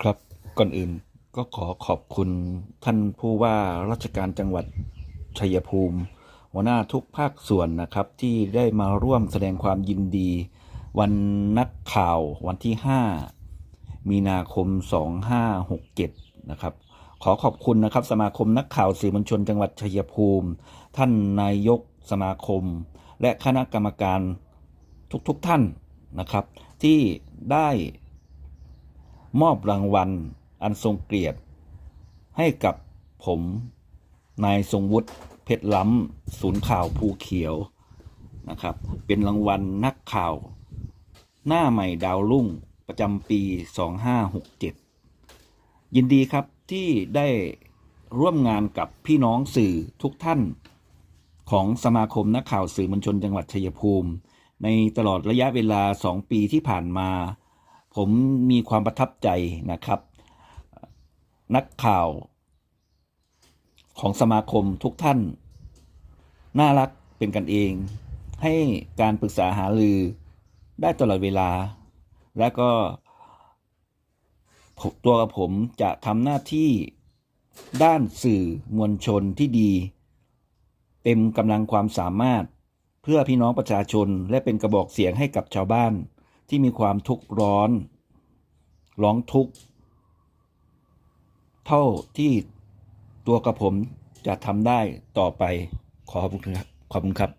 ครับก่อนอื่นก็ขอขอบคุณท่านผู้ว่าราชการจังหวัดชัยภูมิ หัวหน้าทุกภาคส่วนนะครับ ที่ได้มาร่วมแสดงความยินดี วันนักข่าววันที่ 5 มีนาคม 2567 นะครับขอขอบคุณนะครับ สมาคมนักข่าวสื่อมวลชนจังหวัดชัยภูมิ ท่านนายกสมาคม และคณะกรรมการทุกๆทท่านนะครับ ที่ได้ มอบรางวัลอันทรงเกียรติ ให้กับผม นายทรงวุฒิเพชรล้ำศูนย์ข่าวภูเขียวนะครับ เป็นรางวัลนักข่าว หน้าใหม่ดาวรุ่งประจำปี 2567 ยินดีครับที่ได้ร่วมงานกับพี่น้องสื่อทุกท่าน ของสมาคมนักข่าวสื่อมวลชนจังหวัดชัยภูมิ ในตลอดระยะเวลา 2 ปีที่ผ่านมา ผมมีความประทับใจนะครับ นักข่าวของสมาคมทุกท่าน น่ารักเป็นกันเอง ให้การปรึกษาหารือได้ตลอดเวลา และก็ตัวกับผมจะทำหน้าที่ด้านสื่อมวลชนที่ดี เต็มกำลังความสามารถเพื่อพี่น้องประชาชนและเป็นกระบอกเสียงให้กับชาวบ้าน ที่มีความทุกข์ร้อน ร้องทุกข์เท่าที่ตัวกระผมจะทำได้ต่อไปขอบคุณครับขอบคุณครับ